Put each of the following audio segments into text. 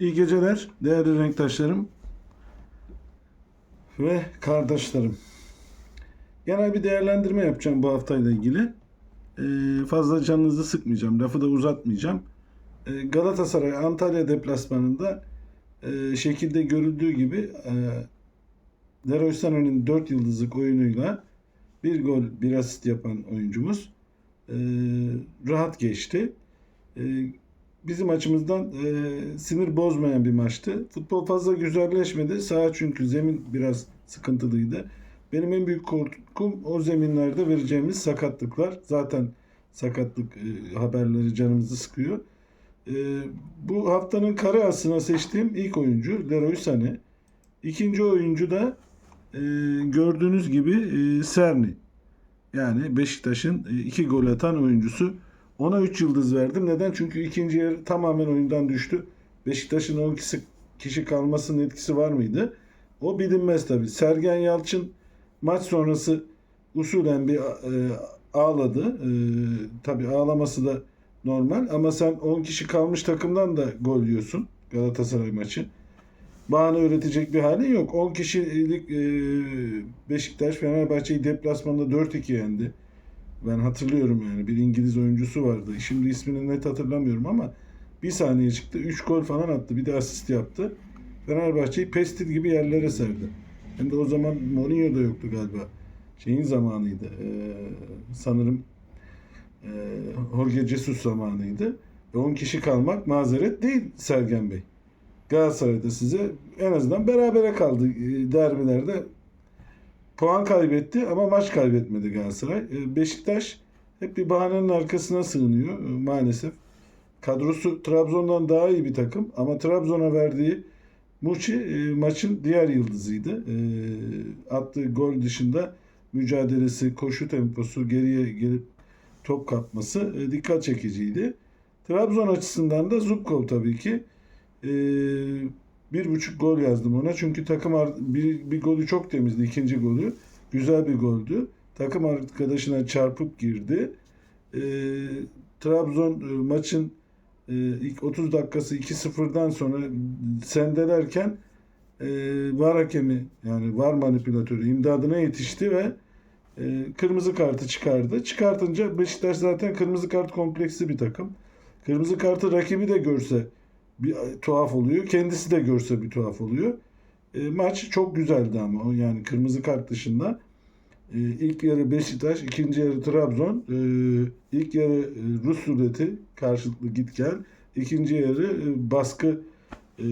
İyi geceler değerli renktaşlarım ve kardeşlerim. Genel bir değerlendirme yapacağım bu haftayla ilgili. Ee, fazla canınızı sıkmayacağım, lafı da uzatmayacağım. Ee, Galatasaray Antalya deplasmanında e, şekilde görüldüğü gibi e, Leroy Sana'nın 4 yıldızlık oyunuyla bir gol, bir asist yapan oyuncumuz e, rahat geçti. E, bizim açımızdan e, sinir bozmayan bir maçtı. Futbol fazla güzelleşmedi. Saha çünkü zemin biraz sıkıntılıydı. Benim en büyük korkum o zeminlerde vereceğimiz sakatlıklar. Zaten sakatlık e, haberleri canımızı sıkıyor. E, bu haftanın kare asına seçtiğim ilk oyuncu Leroy Sané. İkinci oyuncu da e, gördüğünüz gibi e, Serni. Yani Beşiktaş'ın e, iki gol atan oyuncusu. Ona 3 yıldız verdim. Neden? Çünkü ikinci yarı tamamen oyundan düştü. Beşiktaş'ın 10 kişi, kişi kalmasının etkisi var mıydı? O bilinmez tabii. Sergen Yalçın maç sonrası usulen bir e, ağladı. E, tabii ağlaması da normal ama sen 10 kişi kalmış takımdan da gol yiyorsun Galatasaray maçı. Bahane üretecek bir hali yok. 10 kişilik e, Beşiktaş Fenerbahçe'yi deplasmanda 4-2 yendi. Ben hatırlıyorum yani bir İngiliz oyuncusu vardı. Şimdi ismini net hatırlamıyorum ama bir saniye çıktı. 3 gol falan attı. Bir de asist yaptı. Fenerbahçe'yi pestil gibi yerlere serdi. Hem de o zaman Mourinho da yoktu galiba. Şeyin zamanıydı. Ee, sanırım e, Jorge Jesus zamanıydı. Ve 10 kişi kalmak mazeret değil Sergen Bey. Galatasaray'da size en azından berabere kaldı e, derbilerde. Puan kaybetti ama maç kaybetmedi Galatasaray. E, Beşiktaş hep bir bahanenin arkasına sığınıyor e, maalesef. Kadrosu Trabzon'dan daha iyi bir takım ama Trabzon'a verdiği Muçi e, maçın diğer yıldızıydı. E, attığı gol dışında mücadelesi, koşu temposu, geriye gelip top kapması e, dikkat çekiciydi. Trabzon açısından da Zubkov tabii ki. Bir buçuk gol yazdım ona. Çünkü takım bir, bir golü çok temizdi. ikinci golü. Güzel bir goldü. Takım arkadaşına çarpıp girdi. E, Trabzon e, maçın e, ilk 30 dakikası 2-0'dan sonra sendelerken e, var hakemi yani var manipülatörü imdadına yetişti ve e, kırmızı kartı çıkardı. Çıkartınca Beşiktaş zaten kırmızı kart kompleksli bir takım. Kırmızı kartı rakibi de görse bir tuhaf oluyor. Kendisi de görse bir tuhaf oluyor. E, maç çok güzeldi ama yani kırmızı kart dışında. E, ilk yarı Beşiktaş, ikinci yarı Trabzon. E, ilk yarı e, Rus ruleti karşılıklı git gel. İkinci yarı e, baskı e,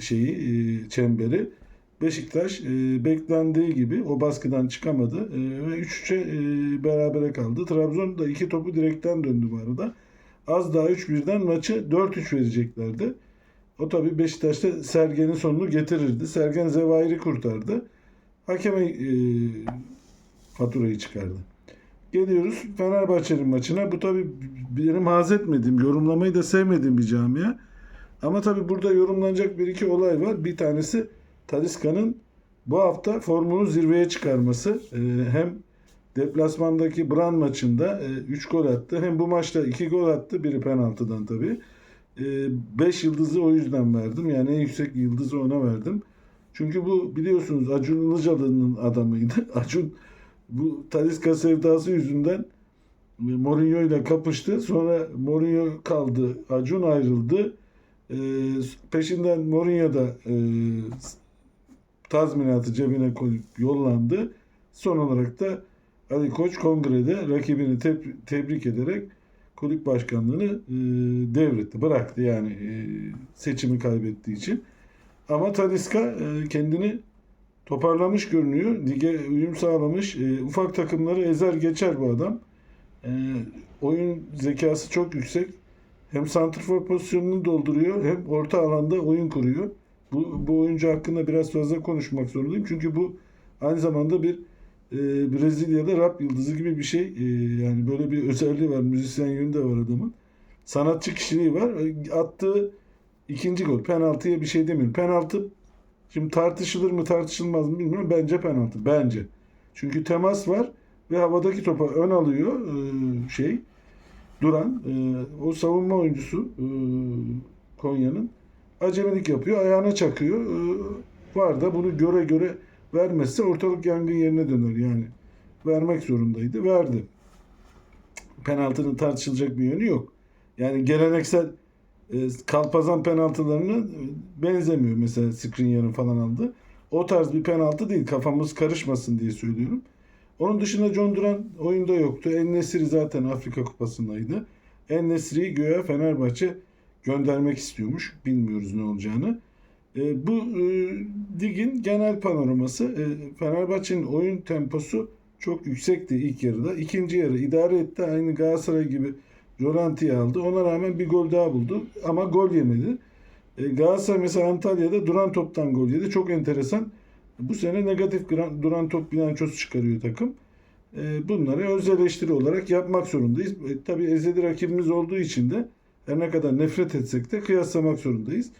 şeyi e, çemberi. Beşiktaş e, beklendiği gibi o baskıdan çıkamadı e, ve 3-3'e e, berabere kaldı. Trabzon da iki topu direkten döndü bu arada. Az daha 3-1'den maçı 4-3 vereceklerdi. O tabii Beşiktaş'ta Sergen'in sonunu getirirdi. Sergen Zevahir'i kurtardı. Hakeme e, faturayı çıkardı. Geliyoruz Fenerbahçe'nin maçına. Bu tabii benim haz etmediğim, yorumlamayı da sevmediğim bir camia. Ama tabii burada yorumlanacak bir iki olay var. Bir tanesi Talisca'nın bu hafta formunu zirveye çıkarması. Ee, hem deplasmandaki Bran maçında 3 gol attı. Hem bu maçta 2 gol attı. Biri penaltıdan tabii. 5 yıldızı o yüzden verdim. Yani en yüksek yıldızı ona verdim. Çünkü bu biliyorsunuz Acun Ilıcalı'nın adamıydı. Acun bu Talisca sevdası yüzünden Mourinho ile kapıştı. Sonra Mourinho kaldı. Acun ayrıldı. Ee, peşinden Mourinho da e, tazminatı cebine koyup yollandı. Son olarak da Ali Koç kongrede rakibini teb- tebrik ederek kulüp başkanlığını e, devretti. Bıraktı yani e, seçimi kaybettiği için. Ama Talisca e, kendini toparlamış görünüyor. Lige uyum sağlamış. E, ufak takımları ezer geçer bu adam. E, oyun zekası çok yüksek. Hem santrfor pozisyonunu dolduruyor hem orta alanda oyun kuruyor. Bu, bu oyuncu hakkında biraz fazla konuşmak zorundayım. Çünkü bu aynı zamanda bir e, Brezilya'da rap yıldızı gibi bir şey. E, yani böyle bir özelliği var. Müzisyen yönü de var adamın. Sanatçı kişiliği var. E, attığı ikinci gol. Penaltıya bir şey demiyorum. Penaltı şimdi tartışılır mı tartışılmaz mı bilmiyorum. Bence penaltı. Bence. Çünkü temas var ve havadaki topa ön alıyor e, şey duran e, o savunma oyuncusu e, Konya'nın acemilik yapıyor, ayağına çakıyor. Ee, var da bunu göre göre vermezse ortalık yangın yerine döner yani. Vermek zorundaydı. Verdi. Penaltının tartışılacak bir yönü yok. Yani geleneksel e, kalpazan penaltılarına e, benzemiyor. Mesela Skriniar'ın falan aldı. O tarz bir penaltı değil. Kafamız karışmasın diye söylüyorum. Onun dışında John Duran oyunda yoktu. En Nesiri zaten Afrika Kupası'ndaydı. En Nesiri'yi göğe Fenerbahçe göndermek istiyormuş. Bilmiyoruz ne olacağını. E, bu e, ligin genel panoraması e, Fenerbahçe'nin oyun temposu çok yüksekti ilk yarıda. İkinci yarı idare etti. Aynı Galatasaray gibi Rolanti'yi aldı. Ona rağmen bir gol daha buldu. Ama gol yemedi. E, Galatasaray mesela Antalya'da duran toptan gol yedi. Çok enteresan. Bu sene negatif duran top bilançosu çıkarıyor takım. E, bunları öz eleştiri olarak yapmak zorundayız. E, tabii ezeli rakibimiz olduğu için de her ne kadar nefret etsek de kıyaslamak zorundayız.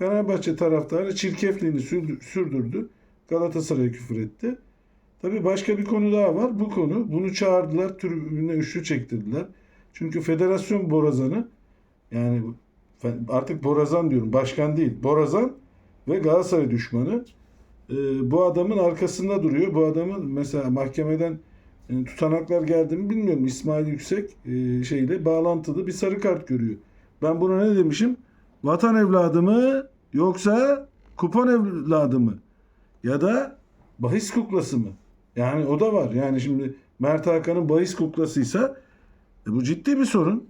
Fenerbahçe taraftarı çirkefliğini sürdü- sürdürdü. Galatasaray'a küfür etti. Tabii başka bir konu daha var. Bu konu bunu çağırdılar, tribüne üçlü çektirdiler. Çünkü federasyon borazanı yani artık borazan diyorum, başkan değil. Borazan ve Galatasaray düşmanı. Ee, bu adamın arkasında duruyor. Bu adamın mesela mahkemeden e, tutanaklar geldi mi bilmiyorum. İsmail Yüksek e, şeyle bağlantılı bir sarı kart görüyor. Ben buna ne demişim? Vatan evladı mı yoksa kupon evladı mı? Ya da bahis kuklası mı? Yani o da var. Yani şimdi Mert Hakan'ın bahis kuklasıysa e, bu ciddi bir sorun.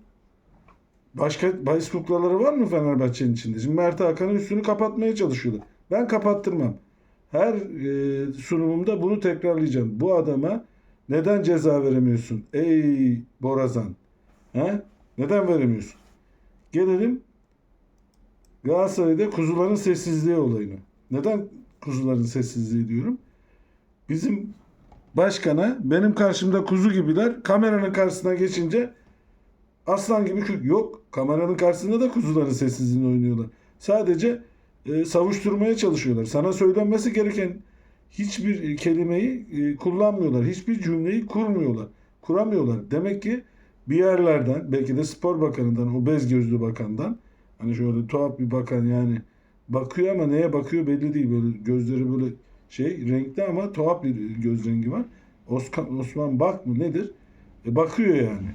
Başka bahis kuklaları var mı Fenerbahçe'nin içinde? Şimdi Mert Hakan'ın üstünü kapatmaya çalışıyorlar. Ben kapattırmam. Her e, sunumumda bunu tekrarlayacağım. Bu adama neden ceza veremiyorsun? Ey Borazan. He? Neden veremiyorsun? Gelelim Galatasaray'da kuzuların sessizliği olayına. Neden kuzuların sessizliği diyorum? Bizim başkana benim karşımda kuzu gibiler kameranın karşısına geçince aslan gibi kök yok. Kameranın karşısında da kuzuların sessizliğini oynuyorlar. Sadece e, savuşturmaya çalışıyorlar. Sana söylenmesi gereken hiçbir kelimeyi e, kullanmıyorlar. Hiçbir cümleyi kurmuyorlar. Kuramıyorlar. Demek ki bir yerlerden belki de spor bakanından, o bez gözlü bakandan hani şöyle tuhaf bir bakan yani bakıyor ama neye bakıyor belli değil. Böyle gözleri böyle şey renkli ama tuhaf bir göz rengi var. Osman, Osman Bak mı nedir? E, bakıyor yani.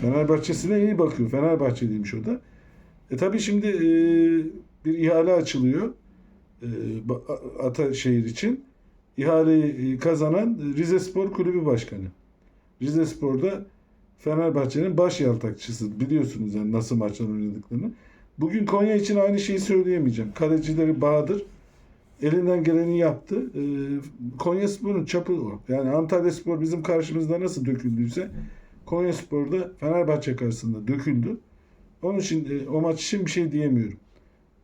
Fenerbahçe'sine iyi bakıyor. Fenerbahçeliymiş o da. E tabi şimdi e, bir ihale açılıyor. E, Ataşehir için. İhaleyi e, kazanan Rize Spor Kulübü Başkanı. Rize Spor'da Fenerbahçe'nin baş yaltakçısı. Biliyorsunuz yani nasıl maçlar oynadıklarını. Bugün Konya için aynı şeyi söyleyemeyeceğim. Kalecileri Bahadır elinden geleni yaptı. Ee, Konya Spor'un çapı o. Yani Antalya Spor bizim karşımızda nasıl döküldüyse Konya Spor'da Fenerbahçe karşısında döküldü. Onun için e, o maç için bir şey diyemiyorum.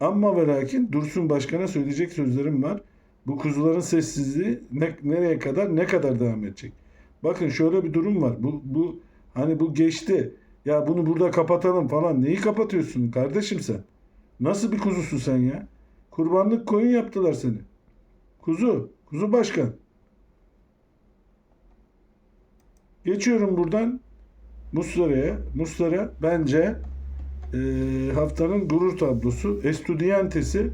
Ama ve lakin Dursun Başkan'a söyleyecek sözlerim var. Bu kuzuların sessizliği ne, nereye kadar ne kadar devam edecek? Bakın şöyle bir durum var. Bu, bu hani bu geçti. Ya bunu burada kapatalım falan. Neyi kapatıyorsun kardeşim sen? Nasıl bir kuzusun sen ya? Kurbanlık koyun yaptılar seni. Kuzu. Kuzu başkan. Geçiyorum buradan Muslera'ya. Muslera bence e, haftanın gurur tablosu. Estudiantes'i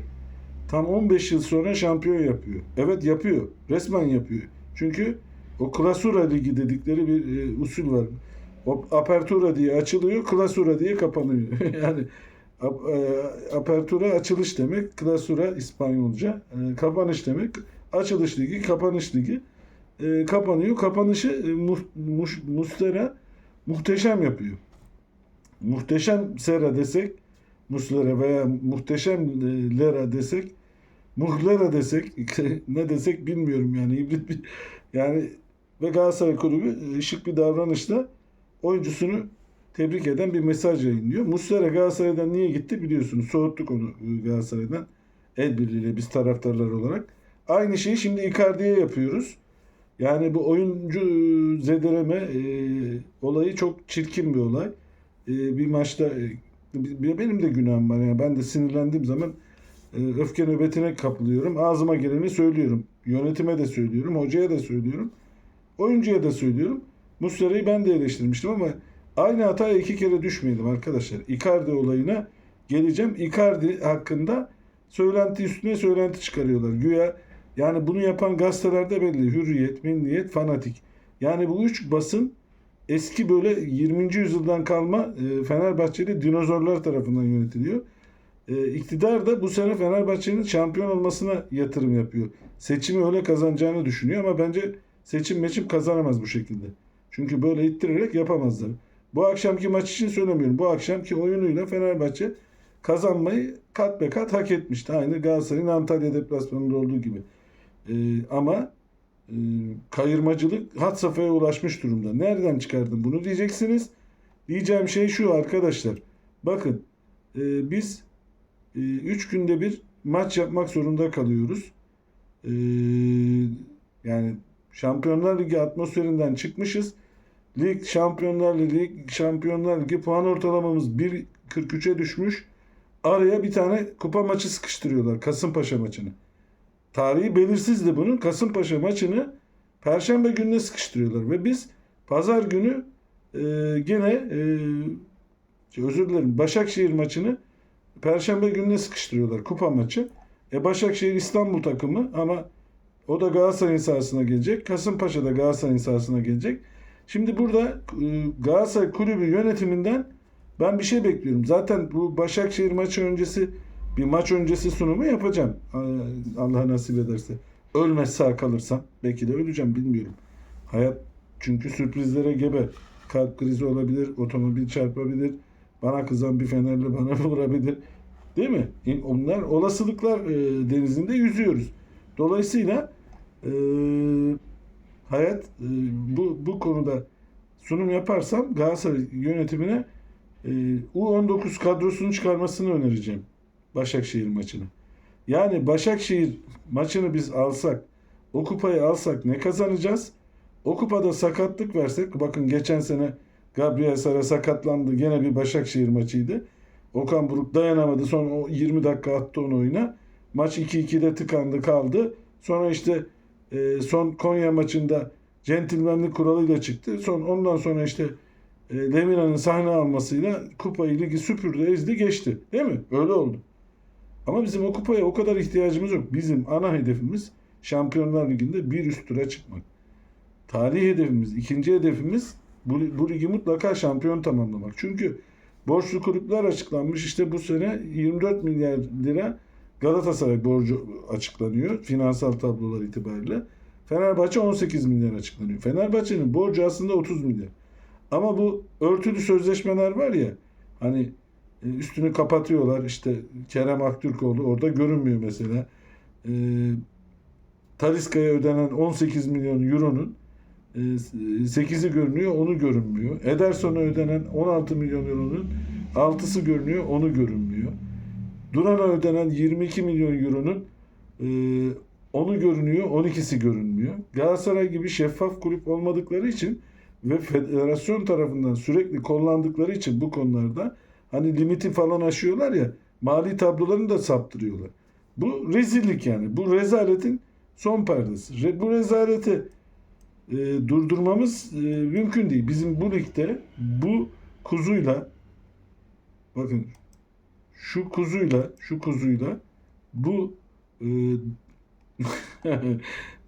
tam 15 yıl sonra şampiyon yapıyor. Evet yapıyor. Resmen yapıyor. Çünkü o Klasura Ligi dedikleri bir e, usul var. Apertura diye açılıyor, Klasura diye kapanıyor. yani e, Apertura açılış demek, Klasura İspanyolca, e, kapanış demek. Açılış ligi, kapanış ligi. E, kapanıyor. Kapanışı mu, muş- Muslera muhteşem yapıyor. Muhteşem Sera desek, Muslera veya muhteşem Lera desek, Muhlera desek, ne desek bilmiyorum yani. yani ve Galatasaray Kulübü şık bir davranışla oyuncusunu tebrik eden bir mesaj yayınlıyor. Muslera Galatasaray'dan niye gitti biliyorsunuz. Soğuttuk onu e, Galatasaray'dan. El birliğiyle biz taraftarlar olarak. Aynı şeyi şimdi Icardi'ye yapıyoruz. Yani bu oyuncu e, zedeleme e, olayı çok çirkin bir olay. E, bir maçta e, benim de günahım var. Yani ben de sinirlendiğim zaman e, öfke nöbetine kapılıyorum. Ağzıma geleni söylüyorum. Yönetime de söylüyorum. Hocaya da söylüyorum. Oyuncuya da söylüyorum. Muslera'yı ben de eleştirmiştim ama aynı hataya iki kere düşmeyelim arkadaşlar. Icardi olayına geleceğim. Icardi hakkında söylenti üstüne söylenti çıkarıyorlar. Güya yani bunu yapan gazetelerde belli. Hürriyet, Milliyet, Fanatik. Yani bu üç basın eski böyle 20. yüzyıldan kalma e, Fenerbahçeli dinozorlar tarafından yönetiliyor. E, iktidar da bu sene Fenerbahçe'nin şampiyon olmasına yatırım yapıyor. Seçimi öyle kazanacağını düşünüyor ama bence seçim meçim kazanamaz bu şekilde. Çünkü böyle ittirerek yapamazlar. Bu akşamki maç için söylemiyorum. Bu akşamki oyunuyla Fenerbahçe kazanmayı kat be kat hak etmişti. Aynı Galatasaray'ın Antalya deplasmanında olduğu gibi. E, ama e, kayırmacılık had safhaya ulaşmış durumda. Nereden çıkardın bunu diyeceksiniz. Diyeceğim şey şu arkadaşlar. Bakın e, biz 3 günde bir maç yapmak zorunda kalıyoruz. E, yani Şampiyonlar Ligi atmosferinden çıkmışız. Lig, Şampiyonlar Ligi, Şampiyonlar Ligi puan ortalamamız 1.43'e düşmüş. Araya bir tane kupa maçı sıkıştırıyorlar. Kasımpaşa maçını. Tarihi belirsizdi bunun. Kasımpaşa maçını Perşembe gününe sıkıştırıyorlar. Ve biz pazar günü e, gene e, özür dilerim Başakşehir maçını Perşembe gününe sıkıştırıyorlar. Kupa maçı. E Başakşehir İstanbul takımı ama o da Galatasaray'ın sahasına gelecek. Kasımpaşa da Galatasaray'ın sahasına gelecek. Şimdi burada e, Galatasaray kulübü yönetiminden ben bir şey bekliyorum. Zaten bu Başakşehir maçı öncesi bir maç öncesi sunumu yapacağım. Allah nasip ederse. Ölmez sağ kalırsam. Belki de öleceğim bilmiyorum. Hayat çünkü sürprizlere gebe. Kalp krizi olabilir, otomobil çarpabilir, bana kızan bir fenerli bana vurabilir. Değil mi? Onlar olasılıklar e, denizinde yüzüyoruz. Dolayısıyla e, hayat e, bu bu konuda sunum yaparsam Galatasaray yönetimine e, U19 kadrosunu çıkarmasını önereceğim. Başakşehir maçını. Yani Başakşehir maçını biz alsak, o kupayı alsak ne kazanacağız? O kupada sakatlık versek, bakın geçen sene Gabriel Sara sakatlandı. Gene bir Başakşehir maçıydı. Okan Buruk dayanamadı. Sonra o 20 dakika attı onu oyuna. Maç 2-2'de tıkandı kaldı. Sonra işte e, son Konya maçında centilmenlik kuralıyla çıktı. Son ondan sonra işte e, Lemina'nın sahne almasıyla kupayı ligi süpürdü, ezdi, geçti. Değil mi? Öyle oldu. Ama bizim o kupaya o kadar ihtiyacımız yok. Bizim ana hedefimiz Şampiyonlar Ligi'nde bir üst tura çıkmak. Tarih hedefimiz, ikinci hedefimiz bu, bu ligi mutlaka şampiyon tamamlamak. Çünkü borçlu kulüpler açıklanmış. İşte bu sene 24 milyar lira Galatasaray borcu açıklanıyor finansal tablolar itibariyle. Fenerbahçe 18 milyar açıklanıyor. Fenerbahçe'nin borcu aslında 30 milyar. Ama bu örtülü sözleşmeler var ya hani e, üstünü kapatıyorlar. İşte Kerem Aktürkoğlu orada görünmüyor mesela. E, Taliska'ya ödenen 18 milyon euronun 8'i görünüyor, onu görünmüyor. Ederson'a ödenen 16 milyon euronun 6'sı görünüyor, onu görünmüyor. Duran'a ödenen 22 milyon euronun e, onu görünüyor, 12'si görünmüyor. Galatasaray gibi şeffaf kulüp olmadıkları için ve federasyon tarafından sürekli kullandıkları için bu konularda hani limiti falan aşıyorlar ya mali tablolarını da saptırıyorlar. Bu rezillik yani. Bu rezaletin son perdesi. Bu rezaleti e, durdurmamız e, mümkün değil. Bizim bu ligde bu kuzuyla bakın şu kuzuyla şu kuzuyla bu e,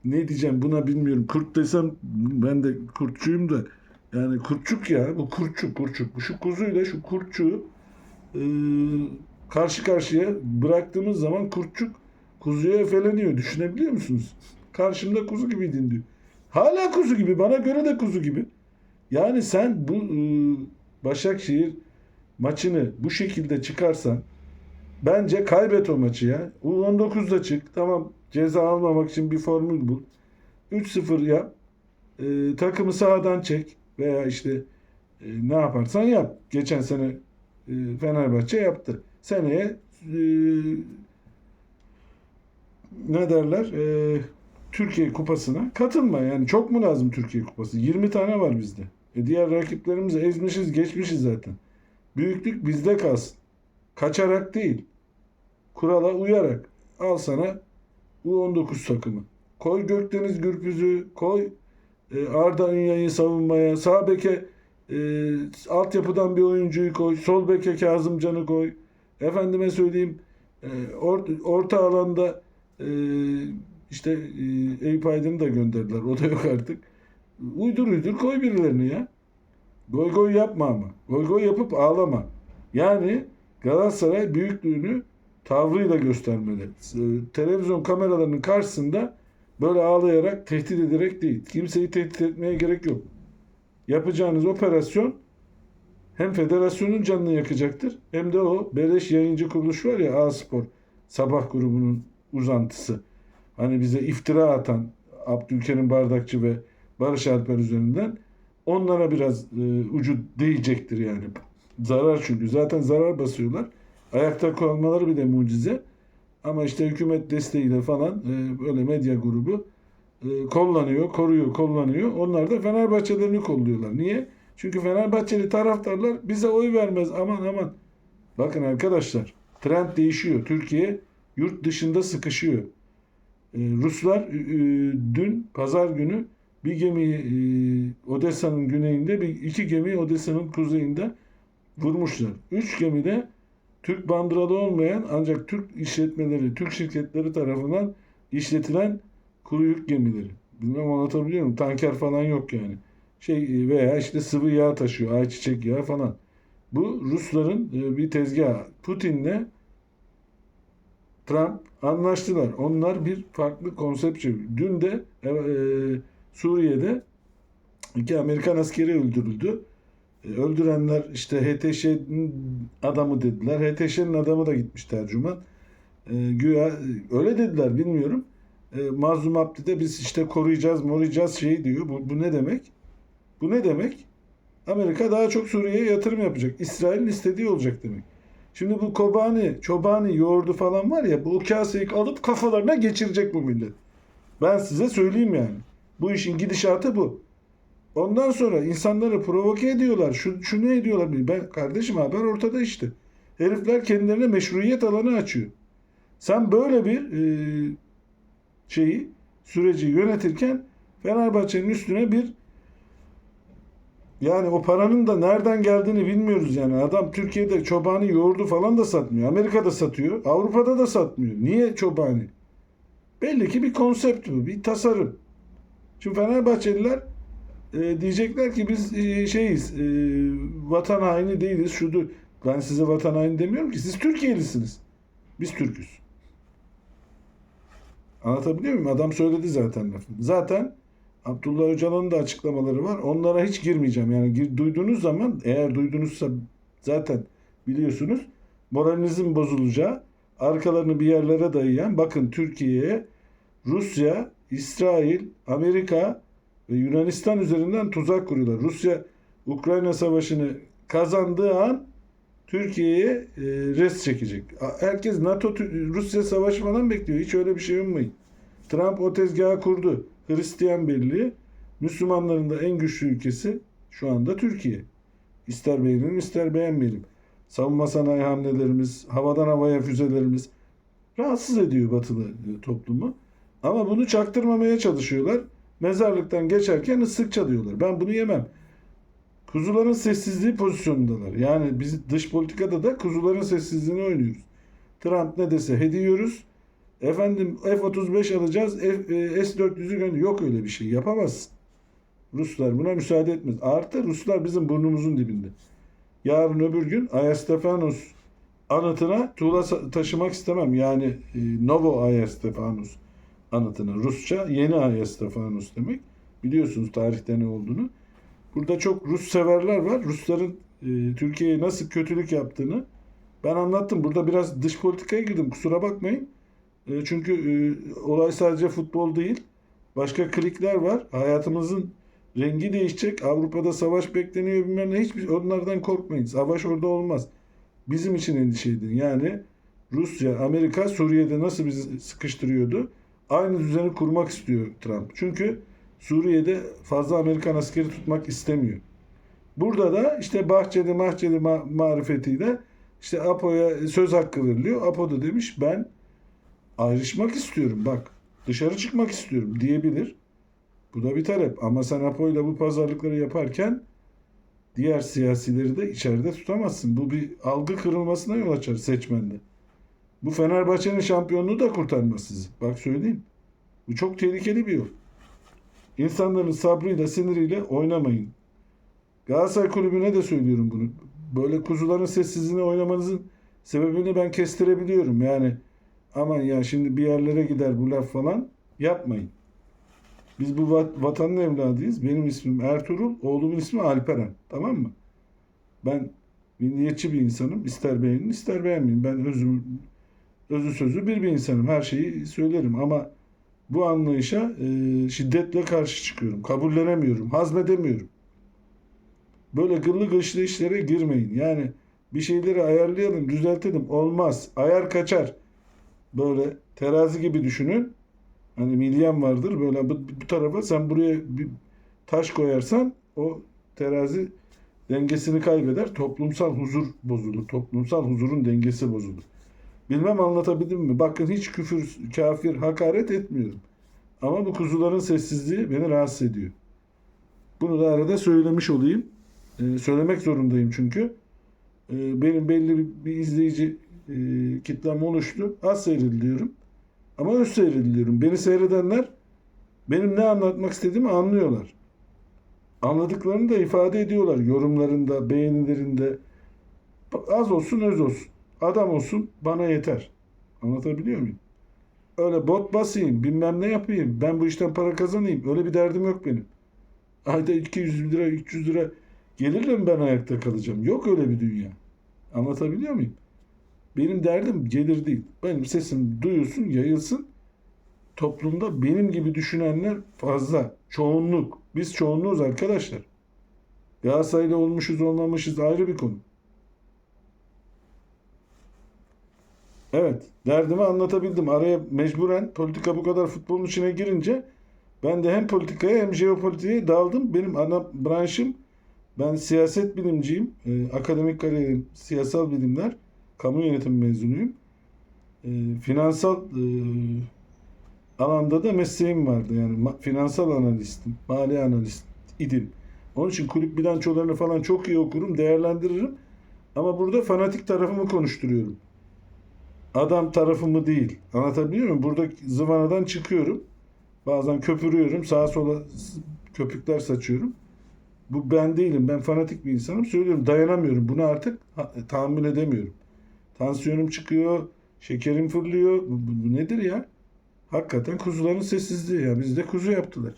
ne diyeceğim buna bilmiyorum. Kurt desem ben de kurtçuyum da yani kurtçuk ya bu kurtçuk kurtçuk. Şu kuzuyla şu kurtçuğu e, karşı karşıya bıraktığımız zaman kurtçuk kuzuya efeleniyor. Düşünebiliyor musunuz? Karşımda kuzu gibiydin diyor. Hala kuzu gibi. Bana göre de kuzu gibi. Yani sen bu e, Başakşehir maçını bu şekilde çıkarsan bence kaybet o maçı ya. U19'da çık. Tamam ceza almamak için bir formül bul. 3-0 yap. E, takımı sahadan çek. Veya işte e, ne yaparsan yap. Geçen sene e, Fenerbahçe yaptı. Seneye e, ne derler? E, Türkiye Kupası'na katılma. Yani çok mu lazım Türkiye Kupası? 20 tane var bizde. E diğer rakiplerimizi ezmişiz, geçmişiz zaten. Büyüklük bizde kalsın. Kaçarak değil. Kurala uyarak. Al sana U19 takımı. Koy Gökdeniz Gürpüz'ü, koy e, Arda Ünya'yı savunmaya, sağ beke e, altyapıdan bir oyuncuyu koy, sol beke Kazımcan'ı koy. Efendime söyleyeyim e, or- orta alanda e, işte e, Eyüp Aydın'ı da gönderdiler. O da yok artık. Uydur uydur koy birilerini ya. Goy goy yapma ama. Goy goy yapıp ağlama. Yani Galatasaray büyüklüğünü tavrıyla göstermeli. E, Televizyon kameralarının karşısında böyle ağlayarak, tehdit ederek değil. Kimseyi tehdit etmeye gerek yok. Yapacağınız operasyon hem federasyonun canını yakacaktır hem de o beleş yayıncı kuruluş var ya A-Spor sabah grubunun uzantısı. Hani bize iftira atan Abdülkerim Bardakçı ve Barış Alper üzerinden onlara biraz e, ucu değecektir yani. Zarar çünkü. Zaten zarar basıyorlar. Ayakta kalmaları bile mucize. Ama işte hükümet desteğiyle falan e, böyle medya grubu e, kollanıyor, koruyor, kollanıyor. Onlar da Fenerbahçelerini kolluyorlar. Niye? Çünkü Fenerbahçeli taraftarlar bize oy vermez. Aman aman. Bakın arkadaşlar trend değişiyor. Türkiye yurt dışında sıkışıyor. E, Ruslar e, dün pazar günü bir gemiyi e, Odessa'nın güneyinde bir iki gemi Odessa'nın kuzeyinde vurmuşlar. Üç gemide Türk bandıralı olmayan ancak Türk işletmeleri, Türk şirketleri tarafından işletilen kuru yük gemileri. Bilmem anlatabiliyor muyum? Tanker falan yok yani. Şey veya işte sıvı yağ taşıyor, ayçiçek yağı falan. Bu Rusların e, bir tezgahı. Putin'le Trump anlaştılar. Onlar bir farklı konsept çeviriyor. Dün de e, e, Suriye'de iki Amerikan askeri öldürüldü. E, öldürenler işte HTŞ'nin adamı dediler. HTŞ'nin adamı da gitmiş tercüman. E, güya öyle dediler bilmiyorum. E, Mazlum Abdi de biz işte koruyacağız, moruyacağız şey diyor. Bu, bu ne demek? Bu ne demek? Amerika daha çok Suriye'ye yatırım yapacak. İsrail'in istediği olacak demek. Şimdi bu Kobani, Çobani, yoğurdu falan var ya bu kaseyi alıp kafalarına geçirecek bu millet. Ben size söyleyeyim yani. Bu işin gidişatı bu. Ondan sonra insanları provoke ediyorlar. Şu, şunu ediyorlar. Ben kardeşim haber ortada işte. Herifler kendilerine meşruiyet alanı açıyor. Sen böyle bir e, şeyi süreci yönetirken Fenerbahçe'nin üstüne bir yani o paranın da nereden geldiğini bilmiyoruz yani. Adam Türkiye'de çobani yoğurdu falan da satmıyor. Amerika'da satıyor. Avrupa'da da satmıyor. Niye çobani? Belli ki bir konsept bu. Bir tasarım. Şimdi Fenerbahçeliler e, diyecekler ki biz e, şeyiz. E, vatan haini değiliz. Şudur. Ben size vatan haini demiyorum ki. Siz Türkiyelisiniz. Biz Türk'üz. Anlatabiliyor muyum? Adam söyledi zaten lafını. Zaten Abdullah Öcalan'ın da açıklamaları var. Onlara hiç girmeyeceğim. Yani gir, duyduğunuz zaman eğer duydunuzsa zaten biliyorsunuz moralinizin bozulacağı arkalarını bir yerlere dayayan bakın Türkiye'ye Rusya, İsrail, Amerika ve Yunanistan üzerinden tuzak kuruyorlar. Rusya Ukrayna Savaşı'nı kazandığı an Türkiye'ye e, res çekecek. Herkes NATO Rusya savaşı falan bekliyor. Hiç öyle bir şey ummayın. Trump o tezgahı kurdu. Hristiyan Birliği Müslümanların da en güçlü ülkesi şu anda Türkiye. İster beğenelim ister beğenmeyelim. Savunma sanayi hamlelerimiz, havadan havaya füzelerimiz rahatsız ediyor batılı toplumu. Ama bunu çaktırmamaya çalışıyorlar. Mezarlıktan geçerken ıslık çalıyorlar. Ben bunu yemem. Kuzuların sessizliği pozisyonundalar. Yani biz dış politikada da kuzuların sessizliğini oynuyoruz. Trump ne dese hediyoruz. Efendim F-35 alacağız, e, S-400'ü gönder. Yok öyle bir şey. Yapamaz. Ruslar buna müsaade etmez. Artı Ruslar bizim burnumuzun dibinde. Yarın öbür gün Ayastefanos anıtına tuğla taşımak istemem. Yani e, Novo Ayastefanos anıtına. Rusça yeni Ayastefanos demek. Biliyorsunuz tarihte ne olduğunu. Burada çok Rus severler var. Rusların e, Türkiye'ye nasıl kötülük yaptığını ben anlattım. Burada biraz dış politikaya girdim. Kusura bakmayın. E, çünkü e, olay sadece futbol değil. Başka klikler var. Hayatımızın rengi değişecek. Avrupa'da savaş bekleniyor bilmem ne. Hiçbir onlardan korkmayın. Savaş orada olmaz. Bizim için endişe edin. Yani Rusya, Amerika Suriye'de nasıl bizi sıkıştırıyordu? Aynı düzeni kurmak istiyor Trump. Çünkü Suriye'de fazla Amerikan askeri tutmak istemiyor. Burada da işte Bahçeli Mahçeli ma- marifetiyle işte APO'ya söz hakkı veriliyor. APO da demiş ben ayrışmak istiyorum bak dışarı çıkmak istiyorum diyebilir. Bu da bir talep ama sen APO'yla bu pazarlıkları yaparken diğer siyasileri de içeride tutamazsın. Bu bir algı kırılmasına yol açar seçmende. Bu Fenerbahçe'nin şampiyonluğu da kurtarmaz sizi. Bak söyleyeyim. Bu çok tehlikeli bir yol. İnsanların sabrıyla, siniriyle oynamayın. Galatasaray Kulübü'ne de söylüyorum bunu. Böyle kuzuların sessizliğine oynamanızın sebebini ben kestirebiliyorum. Yani aman ya şimdi bir yerlere gider bu laf falan yapmayın. Biz bu vat- vatanın evladıyız. Benim ismim Ertuğrul, oğlumun ismi Alperen. Tamam mı? Ben milliyetçi bir insanım. İster beğenin, ister beğenmeyin. Ben özüm, özü sözü bir bir insanım. Her şeyi söylerim ama bu anlayışa e, şiddetle karşı çıkıyorum. Kabullenemiyorum, hazmedemiyorum. Böyle gıllı gışlı işlere girmeyin. Yani bir şeyleri ayarlayalım, düzeltelim. Olmaz. Ayar kaçar. Böyle terazi gibi düşünün. Hani milyen vardır. Böyle bu, bu tarafa sen buraya bir taş koyarsan o terazi dengesini kaybeder. Toplumsal huzur bozulur. Toplumsal huzurun dengesi bozulur. Bilmem anlatabildim mi? Bakın hiç küfür, kafir, hakaret etmiyorum. Ama bu kuzuların sessizliği beni rahatsız ediyor. Bunu da arada söylemiş olayım. Ee, söylemek zorundayım çünkü. Ee, benim belli bir, bir izleyici e, kitlem oluştu. Az seyrediliyorum. Ama öz seyrediliyorum. Beni seyredenler benim ne anlatmak istediğimi anlıyorlar. Anladıklarını da ifade ediyorlar. Yorumlarında, beğenilerinde. Az olsun öz olsun. Adam olsun bana yeter. Anlatabiliyor muyum? Öyle bot basayım, bilmem ne yapayım, ben bu işten para kazanayım. Öyle bir derdim yok benim. Ayda 200 lira, 300 lira gelirle mi ben ayakta kalacağım? Yok öyle bir dünya. Anlatabiliyor muyum? Benim derdim gelir değil. Benim sesim duyulsun, yayılsın. Toplumda benim gibi düşünenler fazla. Çoğunluk. Biz çoğunluğuz arkadaşlar. Galatasaraylı olmuşuz olmamışız ayrı bir konu. Evet, derdimi anlatabildim. Araya mecburen politika bu kadar futbolun içine girince ben de hem politikaya hem jeopolitiğe daldım. Benim ana branşım ben siyaset bilimciyim. Ee, akademik kariyerim siyasal bilimler. Kamu yönetimi mezunuyum. Ee, finansal e, alanda da mesleğim vardı. Yani ma- finansal analistim, mali analist idim. Onun için kulüp bilançolarını falan çok iyi okurum, değerlendiririm. Ama burada fanatik tarafımı konuşturuyorum. Adam tarafımı değil. Anlatabiliyor muyum? Burada zıvanadan çıkıyorum. Bazen köpürüyorum. Sağa sola köpükler saçıyorum. Bu ben değilim. Ben fanatik bir insanım. Söylüyorum dayanamıyorum. Bunu artık ha- tahammül edemiyorum. Tansiyonum çıkıyor. Şekerim fırlıyor. Bu, bu- bu nedir ya? Hakikaten kuzuların sessizliği ya. Bizde kuzu yaptılar.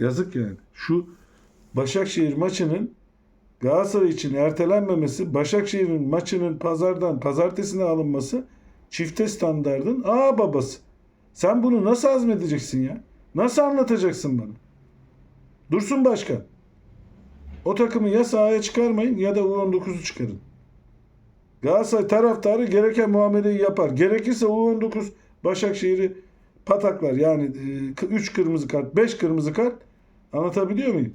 Yazık yani. Şu Başakşehir maçının Galatasaray için ertelenmemesi, Başakşehir'in maçının pazardan pazartesine alınması çifte standardın aa babası. Sen bunu nasıl hazmedeceksin ya? Nasıl anlatacaksın bana? Dursun Başkan. O takımı ya sahaya çıkarmayın ya da U19'u çıkarın. Galatasaray taraftarı gereken muameleyi yapar. Gerekirse U19 Başakşehir'i pataklar. Yani 3 kırmızı kart, 5 kırmızı kart anlatabiliyor muyum?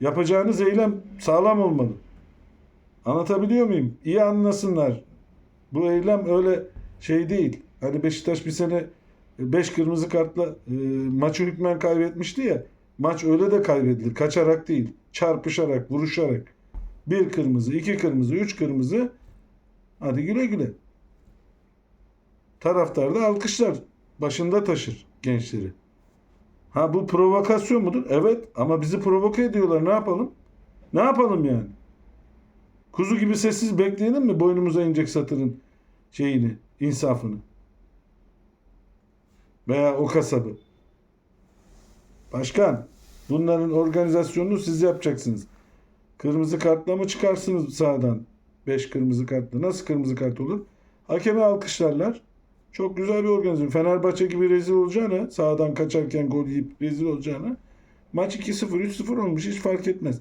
Yapacağınız eylem sağlam olmalı. Anlatabiliyor muyum? İyi anlasınlar. Bu eylem öyle şey değil. Hani Beşiktaş bir sene 5 kırmızı kartla e, maçı hükmen kaybetmişti ya. Maç öyle de kaybedilir. Kaçarak değil. Çarpışarak, vuruşarak. Bir kırmızı, iki kırmızı, üç kırmızı. Hadi güle güle. Taraftar da alkışlar. Başında taşır gençleri. Ha bu provokasyon mudur? Evet ama bizi provoke ediyorlar. Ne yapalım? Ne yapalım yani? Kuzu gibi sessiz bekleyelim mi boynumuza inecek satırın şeyini, insafını? Veya o kasabı. Başkan, bunların organizasyonunu siz yapacaksınız. Kırmızı kartla mı çıkarsınız sağdan? 5 kırmızı kartla. Nasıl kırmızı kart olur? Hakeme alkışlarlar. Çok güzel bir organizasyon. Fenerbahçe gibi rezil olacağına, sağdan kaçarken gol yiyip rezil olacağına maç 2-0, 3-0 olmuş hiç fark etmez.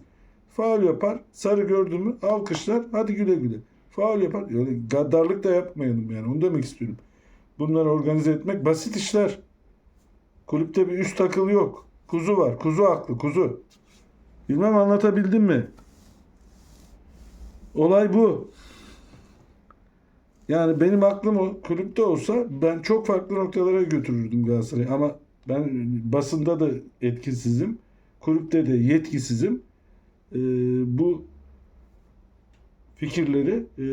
Faul yapar, sarı gördü mü alkışlar, hadi güle güle. Faul yapar, öyle gaddarlık da yapmayalım yani onu demek istiyorum. Bunları organize etmek basit işler. Kulüpte bir üst takıl yok. Kuzu var, kuzu haklı, kuzu. Bilmem anlatabildim mi? Olay bu. Yani benim aklım o kulüpte olsa ben çok farklı noktalara götürürdüm Galatasaray'ı. Ama ben basında da etkisizim. Kulüpte de yetkisizim. e, bu fikirleri e,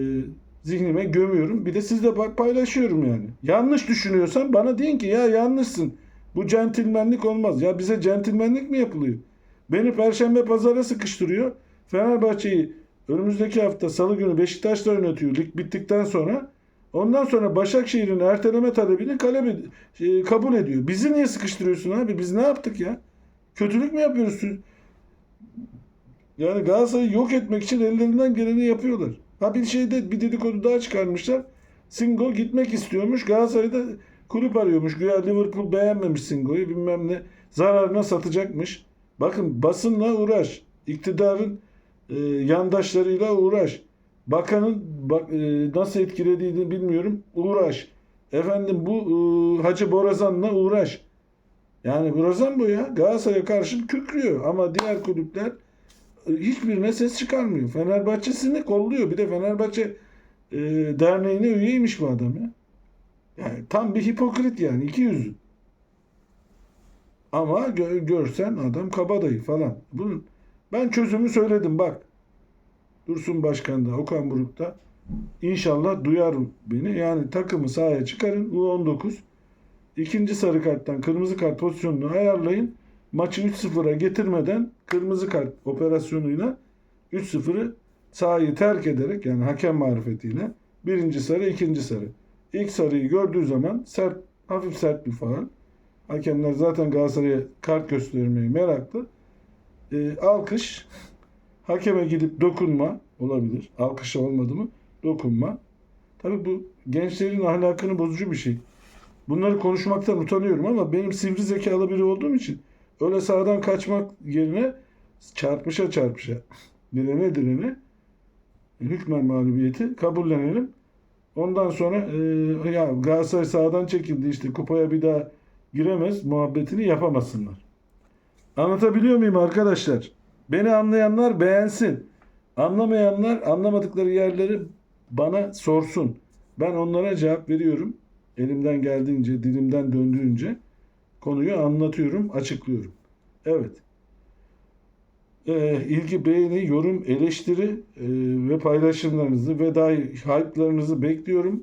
zihnime gömüyorum. Bir de sizle paylaşıyorum yani. Yanlış düşünüyorsan bana deyin ki ya yanlışsın. Bu centilmenlik olmaz. Ya bize centilmenlik mi yapılıyor? Beni perşembe pazara sıkıştırıyor. Fenerbahçe'yi önümüzdeki hafta salı günü Beşiktaş'ta oynatıyor lig bittikten sonra. Ondan sonra Başakşehir'in erteleme talebini kalebe, e, kabul ediyor. Bizi niye sıkıştırıyorsun abi? Biz ne yaptık ya? Kötülük mü yapıyoruz? Yani Galatasaray'ı yok etmek için ellerinden geleni yapıyorlar. Ha bir şeyde bir dedikodu daha çıkarmışlar. Singo gitmek istiyormuş. Galatasaray'da kulüp arıyormuş. Güya Liverpool beğenmemiş Singo'yu bilmem ne. Zararına satacakmış. Bakın basınla uğraş. İktidarın e, yandaşlarıyla uğraş. Bakanın bak, e, nasıl etkilediğini bilmiyorum. Uğraş. Efendim bu e, Hacı Borazan'la uğraş. Yani Borazan bu ya. Galatasaray'a karşı kükrüyor. Ama diğer kulüpler hiçbirine ses çıkarmıyor. Fenerbahçe'sini kolluyor. Bir de Fenerbahçe e, derneğine üyeymiş bu adam ya. Yani tam bir hipokrit yani. iki yüzlü. Ama gö- görsen adam kabadayı falan. Bunun ben çözümü söyledim bak. Dursun Başkan da Okan Buruk da inşallah duyar beni. Yani takımı sahaya çıkarın U19 ikinci sarı karttan kırmızı kart pozisyonunu ayarlayın. Maçı 3-0'a getirmeden kırmızı kart operasyonuyla 3-0'ı sahayı terk ederek yani hakem marifetiyle birinci sarı ikinci sarı. İlk sarıyı gördüğü zaman sert hafif sert bir faal. Hakemler zaten Galatasaray'a kart göstermeye meraklı. Ee, alkış hakeme gidip dokunma olabilir. Alkış olmadı mı? Dokunma. Tabii bu gençlerin ahlakını bozucu bir şey. Bunları konuşmaktan utanıyorum ama benim sivri zekalı biri olduğum için öyle sağdan kaçmak yerine çarpışa çarpışa direne direne hükmen mağlubiyeti kabullenelim. Ondan sonra e, ya Galatasaray sağdan çekildi işte kupaya bir daha giremez muhabbetini yapamasınlar. Anlatabiliyor muyum arkadaşlar? Beni anlayanlar beğensin. Anlamayanlar anlamadıkları yerleri bana sorsun. Ben onlara cevap veriyorum. Elimden geldiğince, dilimden döndüğünce konuyu anlatıyorum, açıklıyorum. Evet. Ee, ilgi, beğeni, yorum, eleştiri e, ve paylaşımlarınızı ve dahi hype'larınızı bekliyorum.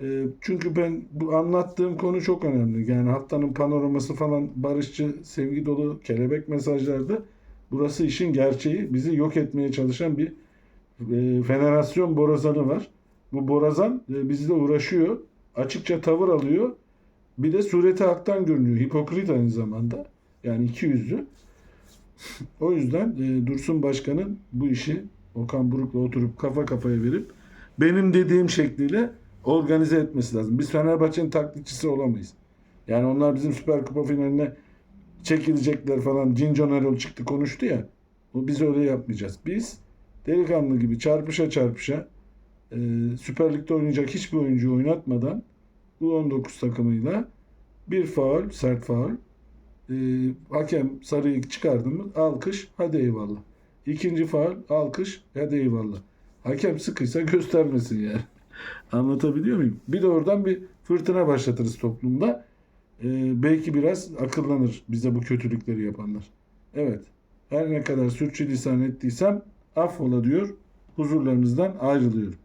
E, çünkü ben bu anlattığım konu çok önemli. Yani haftanın panoraması falan barışçı, sevgi dolu kelebek mesajlarda burası işin gerçeği. Bizi yok etmeye çalışan bir e, federasyon borazanı var. Bu borazan e, bizle uğraşıyor. Açıkça tavır alıyor. Bir de sureti haktan görünüyor. Hipokrit aynı zamanda. Yani iki yüzlü. o yüzden e, Dursun Başkan'ın bu işi Okan Buruk'la oturup kafa kafaya verip benim dediğim şekliyle organize etmesi lazım. Biz Fenerbahçe'nin taklitçisi olamayız. Yani onlar bizim Süper Kupa finaline çekilecekler falan. Cincon Erol çıktı konuştu ya. O biz öyle yapmayacağız. Biz delikanlı gibi çarpışa çarpışa e, Süper Lig'de oynayacak hiçbir oyuncu oynatmadan bu 19 takımıyla bir faul, sert faul. E, hakem sarıyı çıkardı mı alkış hadi eyvallah. İkinci faul alkış hadi eyvallah. Hakem sıkıysa göstermesin yani. Anlatabiliyor muyum? Bir de oradan bir fırtına başlatırız toplumda. E, belki biraz akıllanır bize bu kötülükleri yapanlar. Evet. Her ne kadar sürçülisan ettiysem affola diyor. Huzurlarınızdan ayrılıyorum.